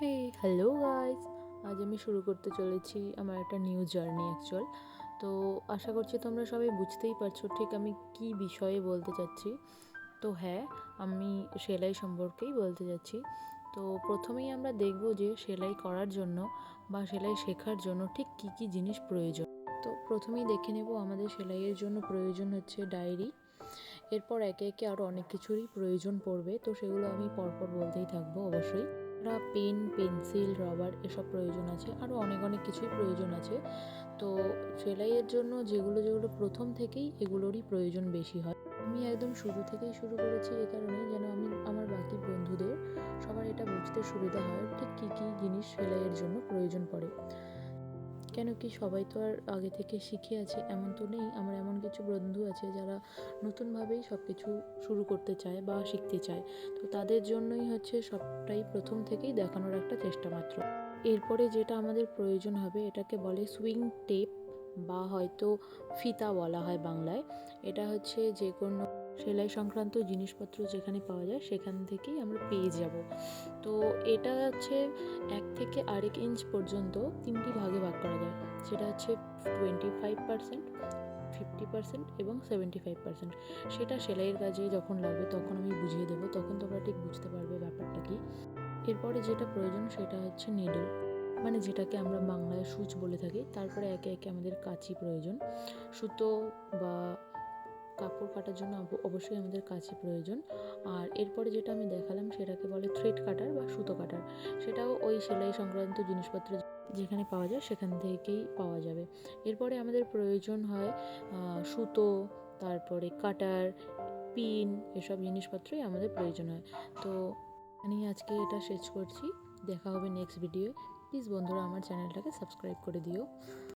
হে hello guys আজ আমি শুরু করতে চলেছি আমার একটা নিউ জার্নি অ্যাকচুয়াল তো আশা করছি তোমরা সবাই বুঝতেই পারছ ঠিক আমি কি বিষয়ে বলতে চাচ্ছি। তো হ্যাঁ আমি সেলাই সম্পর্কেই বলতে যাচ্ছি তো প্রথমেই আমরা দেখব যে সেলাই করার জন্য বা সেলাই শেখার জন্য ঠিক কি কি জিনিস প্রয়োজন। তো প্রথমেই দেখে নেব আমাদের সেলাইয়ের জন্য প্রয়োজন হচ্ছে ডায়েরি। এরপর একে একে আরও অনেক কিছুরই প্রয়োজন পড়বে। তো সেগুলো আমি পরপর বলতেই থাকব অবশ্যই। আমরা পেন, পেন্সিল, রবার এসব প্রয়োজন আছে? আরও অনেক অনেক কিছুই প্রয়োজন আছে। তো সেলাইয়ের জন্য যেগুলো যেগুলো প্রথম থেকেই এগুলোরই প্রয়োজন বেশি হয়। আমি একদম শুরু থেকেই শুরু করেছি এ কারণে যেন আমি, আমার বাকি বন্ধুদের সবার এটা বুঝতে সুবিধা হয়, ঠিক কী কী জিনিস সেলাইয়ের জন্য প্রয়োজন পড়ে। কেন কি সবাই তো আর আগে থেকে শিখে আছে? এমন তো নেই। আমার এমন কিছু বন্ধু আছে যারা নতুনভাবেই সব কিছু শুরু করতে চায় বা শিখতে চায়। তো তাদের জন্যই হচ্ছে সবটাই প্রথম থেকেই দেখানোর একটা চেষ্টা মাত্র। এরপরে যেটা আমাদের প্রয়োজন হবে এটাকে বলে সুইং টেপ বা হয়তো ফিতা বলা হয় বাংলায়, এটা হচ্ছে যে কোনো সেলাই সংক্রান্ত জিনিসপত্র যেখানে পাওয়া যায় সেখান থেকেই আমরা পেয়ে যাব। তো এটা হচ্ছে এক থেকে আরেক ইঞ্চ পর্যন্ত তিনটি ভাগে ভাগ করা যায়, সেটা হচ্ছে twenty five percent fifty percent এবং সেভেন্টি ফাইভ পার্সেন্ট সেটা সেলাইয়ের কাজে যখন লাগবে তখন আমি বুঝিয়ে দেবো, তখন তোমরা ঠিক বুঝতে পারবে ব্যাপারটা কি। এরপরে যেটা প্রয়োজন সেটা হচ্ছে নিডল মানে যেটাকে আমরা বাংলায় সূচ বলে থাকি, তারপরে একে একে আমাদের কাঁচি প্রয়োজন। সুতো বা কাপড় কাটার জন্য অবশ্যই আমাদের কাঁচি প্রয়োজন। আর এরপরে যেটা আমি দেখালাম সেটাকে বলে থ্রেড কাটার বা সুতো কাটার। সেটাও ওই সেলাই সংক্রান্ত জিনিসপত্র যেখানে পাওয়া যায় সেখান থেকেই পাওয়া যাবে। এরপরে আমাদের প্রয়োজন হয় সুতো, তারপরে কাটার, পিন এসব জিনিসপত্রই আমাদের প্রয়োজন হয়। তো আমি আজকে এটা শেষ করছি। দেখা হবে নেক্সট ভিডিও প্লিজ বন্ধুরা আমার চ্যানেলটাকে সাবস্ক্রাইব করে দিও।